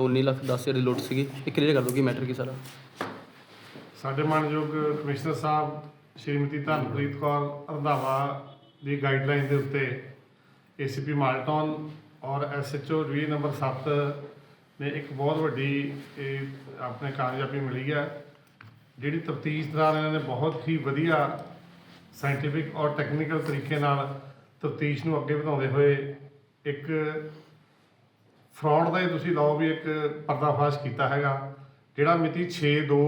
19 ਲੱਖ 10 ਹਜ਼ਾਰ ਦੀ ਲੁੱਟ ਸੀਗੀ। ਇਹ ਕਲੀਅਰ ਕਰ ਦਿਓ ਕਿ ਮੈਟਰ ਕੀ ਸਾਰਾ। ਸਾਡੇ ਮਾਨਯੋਗ ਕਮਿਸ਼ਨਰ ਸਾਹਿਬ ਸ਼੍ਰੀਮਤੀ ਧਨਪ੍ਰੀਤ ਕੌਰ ਰੰਧਾਵਾ ਦੀ ਗਾਈਡਲਾਈਨ ਦੇ ਉੱਤੇ ਏਸੀਪੀ ਮਾਲਟਨ ਔਰ ਐਸਐਚਓ ਡਿਵੀਜ਼ਨ ਨੰਬਰ 7 ਨੇ ਇੱਕ ਬਹੁਤ ਵੱਡੀ ਇਹ ਆਪਣੇ ਕਾਮਯਾਬੀ ਮਿਲੀ ਹੈ। ਜਿਹੜੀ ਤਫਤੀਸ਼ ਦੌਰਾਨ ਇਹਨਾਂ ਨੇ ਬਹੁਤ ਹੀ ਵਧੀਆ ਸਾਇੰਟੀਫਿਕ ਔਰ ਟੈਕਨੀਕਲ ਤਰੀਕੇ ਨਾਲ ਤਫਤੀਸ਼ ਨੂੰ ਅੱਗੇ ਵਧਾਉਂਦੇ ਹੋਏ ਇੱਕ ਫਰਾਡ ਦਾ ਹੀ ਤੁਸੀਂ ਲਾਓ ਵੀ ਇੱਕ ਪਰਦਾਫਾਸ਼ ਕੀਤਾ ਹੈਗਾ ਜਿਹੜਾ ਮਿਤੀ 6/2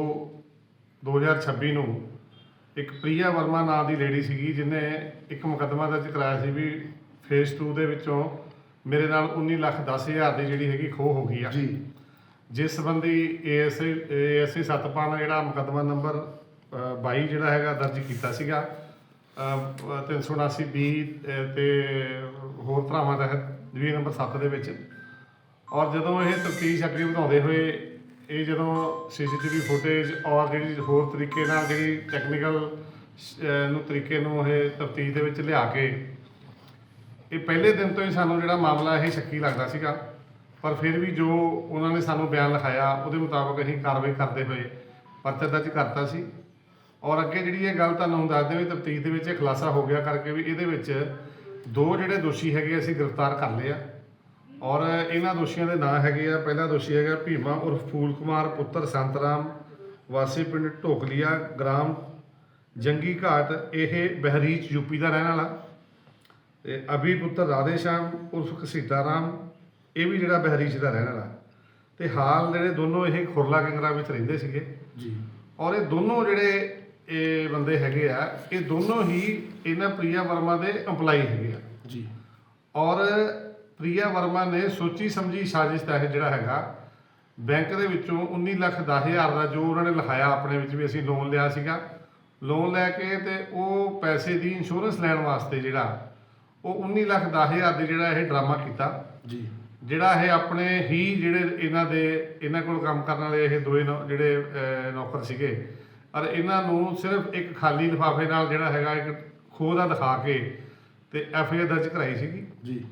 2026 ਨੂੰ ਇੱਕ ਪ੍ਰਿਆ ਵਰਮਾ ਨਾਂ ਦੀ ਲੇਡੀ ਸੀਗੀ ਜਿਹਨੇ ਇੱਕ ਮੁਕੱਦਮਾ ਦਰਜ ਕਰਾਇਆ ਸੀ ਵੀ ਫੇਸ 2 ਦੇ ਵਿੱਚੋਂ ਮੇਰੇ ਨਾਲ 19 ਲੱਖ 10 ਹਜ਼ਾਰ ਦੀ ਜਿਹੜੀ ਹੈਗੀ ਖੋਹ ਹੋ ਗਈ ਆ। ਜੀ। ਜਿਸ ਸੰਬੰਧੀ ਏਐਸਏ ਏਐਸਏ ਸਤਪਾਲ ਜਿਹੜਾ ਮੁਕੱਦਮਾ ਨੰਬਰ ਅ, 22 ਜਿਹੜਾ ਹੈਗਾ ਦਰਜ ਕੀਤਾ ਸੀਗਾ ਅ, 379 ਬੀ ਤੇ ਹੋਰ ਧਾਰਾਵਾਂ ਤਹਿਤ ਡਿਵੀਜ਼ਨ ਨੰਬਰ 7 ਦੇ ਵਿੱਚ। ਔਰ ਜਦੋਂ ਇਹ ਤਫਤੀਸ਼ ਅੱਗੇ ਵਧਾਉਂਦੇ ਹੋਏ, ਇਹ ਜਦੋਂ ਸੀਸੀਟੀਵੀ ਫੁਟੇਜ ਔਰ ਜਿਹੜੀ ਹੋਰ ਤਰੀਕੇ ਨਾਲ ਜਿਹੜੀ ਟੈਕਨੀਕਲ ਨੂੰ ਤਰੀਕੇ ਨੂੰ ਇਹ ਤਫਤੀਸ਼ ਦੇ ਵਿੱਚ ਲਿਆ ਕੇ, ਇਹ ਪਹਿਲੇ ਦਿਨ ਤੋਂ ਹੀ ਸਾਨੂੰ ਜਿਹੜਾ ਮਾਮਲਾ ਇਹ ਸ਼ੱਕੀ ਲੱਗਦਾ ਸੀਗਾ। ਪਰ ਫਿਰ ਵੀ ਜੋ ਉਹਨਾਂ ਨੇ ਸਾਨੂੰ ਬਿਆਨ ਲਿਖਾਇਆ, ਉਹਦੇ ਮੁਤਾਬਕ ਅਸੀਂ ਕਾਰਵਾਈ ਕਰਦੇ ਹੋਏ ਪਰਚਾ ਦਰਜ ਕਰਤਾ ਸੀ। ਔਰ ਅੱਗੇ ਜਿਹੜੀ ਇਹ ਗੱਲ ਤੁਹਾਨੂੰ ਦੱਸਦੇ ਵੀ ਤਫਤੀਸ਼ ਦੇ ਵਿੱਚ ਇਹ ਖੁਲਾਸਾ ਹੋ ਗਿਆ ਕਰਕੇ ਵੀ ਇਹਦੇ ਵਿੱਚ ਦੋ ਜਿਹੜੇ ਦੋਸ਼ੀ ਹੈਗੇ ਅਸੀਂ ਗ੍ਰਿਫਤਾਰ ਕਰ ਲਏ ਆ। ਔਰ ਇਹਨਾਂ ਦੋਸ਼ੀਆਂ ਦੇ ਨਾਂ ਹੈਗੇ ਆ। ਪਹਿਲਾ ਦੋਸ਼ੀ ਹੈਗਾ ਭੀਮਾ ਉਰਫ ਫੂਲ ਕੁਮਾਰ ਪੁੱਤਰ ਸੰਤਰਾਮ ਵਾਸੀ ਪਿੰਡ ਢੋਕਲੀਆ ਗ੍ਰਾਮ ਜੰਗੀ ਘਾਟ ਇਹ ਬਹਿਰੀਚ ਯੂਪੀ ਦਾ ਰਹਿਣ ਵਾਲਾ। ਤੇ ਅਭੀ ਪੁੱਤਰ ਰਾਧੇ ਸ਼ਾਮ ਉਰਫ ਰਾਮ ਇਹ ਵੀ ਜਿਹੜਾ ਬਹਿਰੀਚ ਦਾ ਰਹਿਣ ਵਾਲਾ। ਤੇ ਹਾਲ ਜਿਹੜੇ ਦੋਨੋਂ ਇਹ ਖੁਰਲਾ ਕੰਗਰਾ ਵਿੱਚ ਰਹਿੰਦੇ ਸੀਗੇ। ਜੀ। ਔਰ ਇਹ ਦੋਨੋਂ ਜਿਹੜੇ ਇਹ ਬੰਦੇ ਹੈਗੇ ਆ ਇਹ ਦੋਨੋਂ ਹੀ ਇਹਨਾਂ ਪ੍ਰਿਆ ਵਰਮਾ ਦੇ EMPLOYE ਹੈਗੇ ਆ। ਜੀ। ਔਰ ਪ੍ਰਿਆ ਵਰਮਾ ਨੇ ਸੋਚੀ ਸਮਝੀ ਸਾਜ਼ਿਸ਼ ਤਹਿਤ ਜਿਹੜਾ ਹੈਗਾ ਬੈਂਕ ਦੇ ਵਿੱਚੋਂ 19 ਲੱਖ 10 ਹਜ਼ਾਰ ਦਾ ਜੋ ਉਹਨਾਂ ਨੇ ਲਿਖਾਇਆ ਆਪਣੇ ਵਿੱਚ ਵੀ ਅਸੀਂ ਲੋਨ ਲਿਆ ਸੀਗਾ। ਲੋਨ ਲੈ ਕੇ ਤੇ ਉਹ ਪੈਸੇ ਦੀ ਇੰਸ਼ੋਰੈਂਸ ਲੈਣ ਵਾਸਤੇ ਜਿਹੜਾ ਉਹ 19 ਲੱਖ 10 ਹਜ਼ਾਰ ਦੇ ਜਿਹੜਾ ਇਹ ਡਰਾਮਾ ਕੀਤਾ। ਜੀ। ਜਿਹੜਾ ਇਹ ਆਪਣੇ ਹੀ ਜਿਹੜੇ ਇਹਨਾਂ ਦੇ ਇਹਨਾਂ ਕੋਲ ਕੰਮ ਕਰਨ ਵਾਲੇ ਇਹ ਦੋਏ ਜਿਹੜੇ ਨੌਕਰ ਸੀਗੇ। ਔਰ ਇਹਨਾਂ ਨੂੰ ਸਿਰਫ ਇੱਕ ਖਾਲੀ ਲਿਫਾਫੇ ਨਾਲ ਜਿਹੜਾ ਹੈਗਾ ਇੱਕ ਖੋਹ ਦਾ ਦਿਖਾ ਕੇ ਤੇ ਐਫ ਆਈ ਆਰ ਦਰਜ ਕਰਾਈ ਸੀਗੀ। ਜੀ।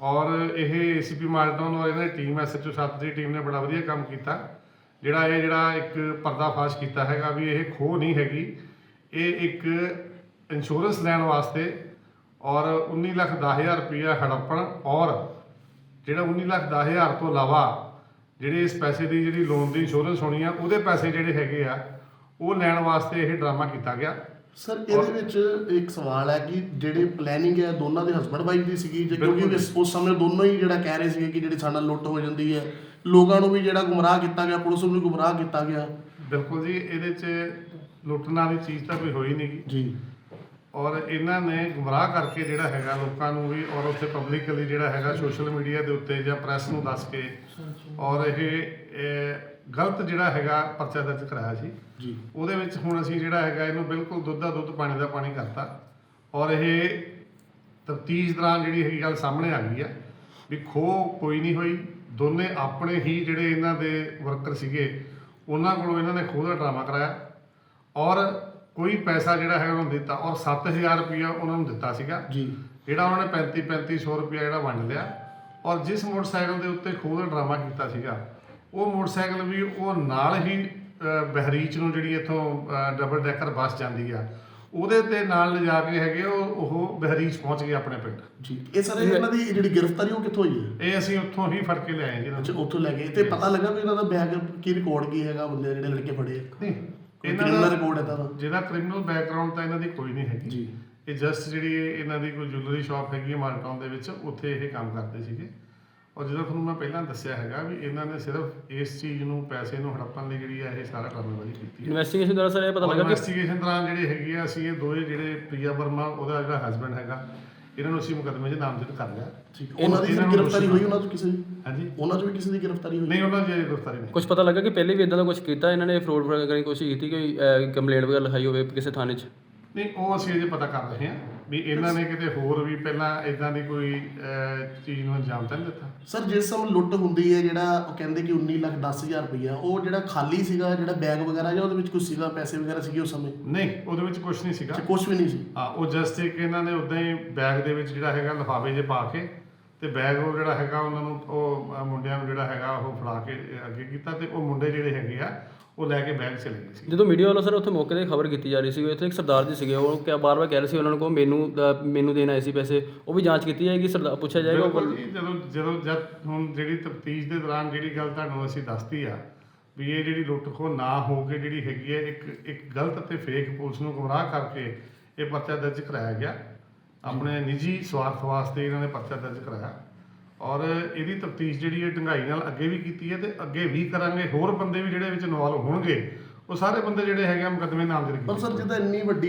ਔਰ ਇਹ ਏਸੀਪੀ ਮਾਲਟਨ ਔਰ ਇਹਨਾਂ ਦੀ ਟੀਮ ਐਸਐਚਓ 7 ਦੀ ਟੀਮ ਨੇ ਬੜਾ ਵਧੀਆ ਕੰਮ ਕੀਤਾ। ਜਿਹੜਾ ਇਹ ਜਿਹੜਾ ਇੱਕ ਪਰਦਾਫਾਸ਼ ਕੀਤਾ ਹੈਗਾ ਵੀ ਇਹ ਖੋ ਨਹੀਂ ਹੈਗੀ। ਇਹ ਇੱਕ ਇੰਸ਼ੋਰੈਂਸ ਲੈਣ ਵਾਸਤੇ ਔਰ 19 ਲੱਖ 10000 ਰੁਪਇਆ ਹੜੱਪਣ ਔਰ ਜਿਹੜਾ 19 ਲੱਖ 10000 ਤੋਂ ਇਲਾਵਾ ਜਿਹੜੇ ਇਸ ਪੈਸੇ ਦੀ ਜਿਹੜੀ ਲੋਨ ਦੀ ਇੰਸ਼ੋਰੈਂਸ ਹੋਣੀ ਆ, ਉਹਦੇ ਪੈਸੇ ਜਿਹੜੇ ਹੈਗੇ ਆ, ਉਹ ਲੈਣ ਵਾਸਤੇ ਇਹ ਡਰਾਮਾ ਕੀਤਾ ਗਿਆ। ਸਰ ਇਹਦੇ ਵਿੱਚ ਇੱਕ ਸਵਾਲ ਹੈ ਕਿ ਜਿਹੜੇ ਪਲੈਨਿੰਗ ਹੈ ਦੋਨਾਂ ਦੇ ਹਸਬੰਡ ਵਾਈਫ ਦੀ ਸੀਗੀ ਜੇ ਕਿਉਂਕਿ ਉਸ ਸਮੇਂ ਦੋਨੋਂ ਹੀ ਜਿਹੜਾ ਕਹਿ ਰਹੇ ਸੀਗੇ ਕਿ ਜਿਹੜੀ ਸਾਡਾ ਲੁੱਟ ਹੋ ਜਾਂਦੀ ਹੈ। ਲੋਕਾਂ ਨੂੰ ਵੀ ਜਿਹੜਾ ਗੁੰਮਰਾਹ ਕੀਤਾ ਗਿਆ ਪੁਲਿਸ ਨੂੰ ਵੀ ਗੁੰਮਰਾਹ ਕੀਤਾ ਗਿਆ। ਬਿਲਕੁਲ ਜੀ ਇਹਦੇ 'ਚ ਲੁੱਟਣ ਵਾਲੀ ਚੀਜ਼ ਤਾਂ ਕੋਈ ਹੋਈ ਨਹੀਂ ਜੀ। ਔਰ ਇਹਨਾਂ ਨੇ ਗੁੰਮਰਾਹ ਕਰਕੇ ਜਿਹੜਾ ਹੈਗਾ ਲੋਕਾਂ ਨੂੰ ਵੀ ਔਰ ਉੱਥੇ ਪਬਲਿਕਲੀ ਜਿਹੜਾ ਹੈਗਾ ਸੋਸ਼ਲ ਮੀਡੀਆ ਦੇ ਉੱਤੇ ਜਾਂ ਪ੍ਰੈਸ ਨੂੰ ਦੱਸ ਕੇ। ਔਰ ਇਹ ਗਲਤ ਜਿਹੜਾ ਹੈਗਾ ਪਰਚਾ ਦਰਜ ਕਰਾਇਆ ਸੀ। ਜੀ। ਉਹਦੇ ਵਿੱਚ ਹੁਣ ਅਸੀਂ ਜਿਹੜਾ ਹੈਗਾ ਇਹਨੂੰ ਬਿਲਕੁਲ ਦੁੱਧ ਦਾ ਦੁੱਧ ਪਾਣੀ ਦਾ ਪਾਣੀ ਕਰਤਾ। ਔਰ ਇਹ ਤਫਤੀਸ਼ ਦੌਰਾਨ ਜਿਹੜੀ ਹੈਗੀ ਗੱਲ ਸਾਹਮਣੇ ਆ ਗਈ ਆ ਵੀ ਖੋਹ ਕੋਈ ਨਹੀਂ ਹੋਈ। ਦੋਨੇ ਆਪਣੇ ਹੀ ਜਿਹੜੇ ਇਹਨਾਂ ਦੇ ਵਰਕਰ ਸੀਗੇ ਉਹਨਾਂ ਕੋਲੋਂ ਇਹਨਾਂ ਨੇ ਖੋਹ ਦਾ ਡਰਾਮਾ ਕਰਾਇਆ। ਔਰ ਕੋਈ ਪੈਸਾ ਜਿਹੜਾ ਹੈਗਾ ਉਹਨਾਂ ਨੂੰ ਦਿੱਤਾ। ਔਰ 7000 ਰੁਪਇਆ ਉਹਨਾਂ ਨੂੰ ਦਿੱਤਾ ਸੀਗਾ। ਜੀ। ਜਿਹੜਾ ਉਹਨਾਂ ਨੇ 35 3500 ਰੁਪਇਆ ਜਿਹੜਾ ਵੰਡ ਲਿਆ। ਔਰ ਜਿਸ ਮੋਟਰਸਾਈਕਲ ਦੇ ਉੱਤੇ ਖੋਹ ਦਾ ਡਰਾਮਾ ਕੀਤਾ ਸੀਗਾ ਉਹ ਮੋਟਰਸਾਈਕਲ ਵੀ ਉਹ ਨਾਲ ਹੀ ਬਹਿਰੀਚ ਨੂੰ ਜਿਹੜੀ ਇੱਥੋਂ ਡਬਲ ਡੈਕਰ ਬੱਸ ਜਾਂਦੀ ਆ ਉਹਦੇ ਤੇ ਨਾਲ ਲਿਜਾ ਕੇ ਹੈਗੇ ਉਹ ਉਹ ਬਹਿਰੀਚ ਪਹੁੰਚ ਗਏ ਆਪਣੇ ਪਿੰਡ। ਜੀ। ਇਹ ਸਰ ਇਹਨਾਂ ਦੀ ਜਿਹੜੀ ਗ੍ਰਿਫਤਾਰੀ ਉਹ ਕਿੱਥੋਂ ਹੋਈ ਹੈ? ਇਹ ਅਸੀਂ ਉੱਥੋਂ ਹੀ ਫੜ ਕੇ ਲਿਆਏ ਜੀ ਇਹਨਾਂ ਅੱਛਾ ਉੱਥੋਂ ਲੈ ਗਏ। ਤੇ ਪਤਾ ਲੱਗਾ ਵੀ ਇਹਨਾਂ ਦਾ ਬੈਗ ਕੀ ਰਿਕਾਰਡ ਕੀ ਹੈਗਾ ਬੰਦੇ ਜਿਹੜੇ ਲੜਕੇ ਫੜੇ ਨਹੀਂ ਇਹਨਾਂ ਦਾ ਦਾ ਰਿਕਾਰਡ ਹੈ ਤਾਂ ਜਿਹਦਾ ਕ੍ਰਿਮੀਨਲ ਬੈਕਗ੍ਰਾਉਂਡ ਤਾਂ ਇਹਨਾਂ ਦੀ ਕੋਈ ਨਹੀਂ ਹੈਗੀ। ਜੀ। ਇਹ ਜਸਟ ਜਿਹੜੀ ਇਹ- ਇਹਨਾਂ ਦੀ ਕੋਈ ਜੁਐਲਰੀ ਸ਼ਾਪ ਹੈਗੀ ਹੈ ਦੇ ਵਿੱਚ ਉੱਥੇ ਇਹ ਕੰਮ ਕਰਦੇ ਸੀਗੇ। ਔਰ ਜਦੋਂ ਤੁਹਾਨੂੰ ਮੈਂ ਪਹਿਲਾਂ ਦੱਸਿਆ ਹੈਗਾ ਵੀ ਇਹਨਾਂ ਨੇ ਸਿਰਫ ਇਸ ਚੀਜ਼ ਨੂੰ ਪੈਸੇ ਨੂੰ ਹੜੱਪਣ ਲਈ ਜਿਹੜੀ ਹੈ ਇਹ ਸਾਰਾ ਕਾਰਨਾਮਾਜ਼ੀ ਕੀਤੀ ਹੈ ਇਨਵੈਸਟੀਗੇਸ਼ਨ ਦੌਰਾਨ ਸਰ ਇਹ ਪਤਾ ਲੱਗਾ ਕਿ ਇਨਵੈਸਟੀਗੇਸ਼ਨ ਦੌਰਾਨ ਜਿਹੜੇ ਹੈਗੇ ਆ ਅਸੀਂ ਇਹ ਦੋਏ ਜਿਹੜੇ ਪ੍ਰਿਆ ਵਰਮਾ ਉਹਦਾ ਜਿਹੜਾ ਹਸਬੰਡ ਹੈਗਾ ਇਹਨਾਂ ਨੂੰ ਅਸੀਂ ਮੁਕੱਦਮੇ 'ਚ ਨਾਮਜ਼ਦ ਕਰ ਲਿਆ। ਠੀਕ। ਉਹਨਾਂ ਦੀ ਇਹਨਾਂ ਨੂੰ ਗ੍ਰਿਫਤਾਰੀ ਹੋਈ ਉਹਨਾਂ ਤੋਂ ਕਿਸੇ ਦੀ? ਹਾਂਜੀ? ਉਹਨਾਂ ਚੋਂ ਵੀ ਕਿਸੇ ਦੀ ਗ੍ਰਿਫਤਾਰੀ ਹੋਈ? ਨਹੀਂ ਉਹਨਾਂ ਦੀ ਅਜੇ ਗ੍ਰਿਫਤਾਰੀ ਨਹੀਂ। ਕੁਝ ਪਤਾ ਲੱਗਾ ਕਿ ਪਹਿਲੇ ਵੀ ਇਦਾਂ ਦਾ ਕੁਝ ਕੀਤਾ ਇਹਨਾਂ ਨੇ ਫਰੋਡ ਕਰਨ ਦੀ ਕੋਸ਼ਿਸ਼ ਕੀਤੀ ਕੋਈ ਕੰਪਲੇਂਟ ਵਗੈਰਾ ਲਿਖਾਈ ਹੋਵੇ ਕਿਸੇ ਥਾਣੇ 'ਚ? ਨਹੀਂ ਉਹ ਅਸੀਂ ਅਜੇ ਪਤਾ ਕਰ ਰਹੇ ਹਾਂ ਵੀ ਇਹਨਾਂ ਨੇ ਕਿਤੇ ਹੋਰ ਵੀ ਪਹਿਲਾਂ ਇਦਾਂ ਦੀ ਕੋਈ ਅਹ, ਚੀਜ਼ ਨੂੰ ਅੰਜਾਮ ਤਾਂ ਨਹੀਂ ਦਿੱਤਾ? ਸਰ ਜਿਸ ਸਮੇਂ ਲੁੱਟ ਹੁੰਦੀ ਹੈ ਜਿਹੜਾ ਉਹ ਕਹਿੰਦੇ ਕਿ 19 ਲੱਖ 10000 ਰੁਪਈਆ ਉਹ ਜਿਹੜਾ ਖਾਲੀ ਸੀਗਾ ਜਿਹੜਾ ਬੈਗ ਵਗੈਰਾ ਜਾਂ ਉਹਦੇ ਵਿੱਚ ਕੁਝ ਸੀਗਾ ਪੈਸੇ ਵਗੈਰਾ ਸੀਗੇ ਉਸ ਸਮੇਂ? ਨਹੀਂ ਉਹਦੇ ਵਿੱਚ ਕੁਝ ਨਹੀਂ ਸੀਗਾ। ਕੁਝ ਵੀ ਨਹੀਂ ਸੀ। ਹਾਂ ਉਹ ਜਸਟ ਇੱਕ ਇਹਨਾਂ ਨੇ ਉਦਾਂ ਹੀ ਬੈਗ ਦੇ ਵਿੱਚ ਜਿਹੜਾ ਹੈਗਾ ਲਿਫਾਫੇ 'ਚ ਪਾ ਕੇ ਤੇ ਬੈਗ ਉਹ ਜਿਹੜਾ ਹੈਗਾ ਉਹਨਾਂ ਨੂੰ ਉਹ ਅ, ਮੁੰਡਿਆਂ ਨੂੰ ਜਿਹੜਾ ਹੈਗਾ ਉਹ ਫੜਾ ਕੇ ਅੱਗੇ ਕੀਤਾ ਤੇ ਉਹ ਮੁੰਡੇ ਜਿਹੜੇ ਹੈਗੇ ਆ ਉਹ ਲੈ ਕੇ ਬੈਗ ਚਲੇ ਗਏ ਸੀ। ਜਦੋਂ ਮੀਡੀਆ ਵੱਲੋਂ ਸਰ ਉੱਥੇ ਮੌਕੇ ਤੇ ਖਬਰ ਕੀਤੀ ਜਾ ਰਹੀ ਸੀ ਉੱਥੇ ਇੱਕ ਸਰਦਾਰ ਜੀ ਸੀਗੇ ਉਹ ਕਿਆ ਬਾਰ-ਬਾਰ ਕਹਿ ਰਹੇ ਸੀ ਉਹਨਾਂ ਨੂੰ ਕੋ ਮੈਨੂੰ ਅ, ਮੈਨੂੰ ਦੇਣ ਆਏ ਸੀ ਪੈਸੇ ਉਹ ਵੀ ਜਾਂਚ ਕੀਤੀ ਜਾਏਗੀ ਸਰਦਾਰ ਪੁੱਛਿਆ ਜਾਏਗਾ ਉਹ ਬਿਲਕੁਲ ਜੀ ਜਦੋਂ ਜਦੋਂ ਜਦ ਹੁਣ ਜਿਹੜੀ ਤਫਤੀਸ਼ ਦੇ ਦੌਰਾਨ ਜਿਹੜੀ ਗੱਲ ਤੁਹਾਨੂੰ ਅਸੀਂ ਦੱਸਤੀ ਆ ਵੀ ਇਹ ਜਿਹੜੀ ਲੁੱਟ ਖੋ ਨਾ ਹੋ ਕੇ ਜਿਹੜੀ ਹੈਗੀ ਹੈ ਇੱਕ ਇੱਕ ਗਲਤ ਤੇ ਫੇਕ ਪੁਲਿਸ ਨੂੰ ਗੁੰਮਰਾਹ ਕਰਕੇ ਇਹ ਪਰਚਾ ਦਰਜ ਕਰਾਇਆ ਗਿਆ। ਆਪਣੇ ਨਿੱਜੀ ਸਵਾਰਥ ਵਾਸਤੇ ਇਹਨਾਂ ਨੇ ਪਰਚਾ ਦਰਜ ਕਰਾਇਆ। ਔਰ ਇਹਦੀ ਤਫਤੀਸ਼ ਜਿਹੜੀ ਹੈ ਢੰਗਾਈ ਨਾਲ ਅੱਗੇ ਵੀ ਕੀਤੀ ਹੈ ਤੇ ਅੱਗੇ ਵੀ ਕਰਾਂਗੇ ਹੋਰ ਬੰਦੇ ਵੀ ਜਿਹੜੇ ਵਿੱਚ ਇਨਵੋਲਵ ਹੋਣਗੇ ਉਹ ਸਾਰੇ ਬੰਦੇ ਜਿਹੜੇ ਹੈਗੇ ਆ ਮੁਕੱਦਮੇ ਨਾਮਜ਼ਦ ਕੀਤੇ ਪਰ ਸਰ ਜਿੱਦਾਂ ਇੰਨੀ ਵੱਡੀ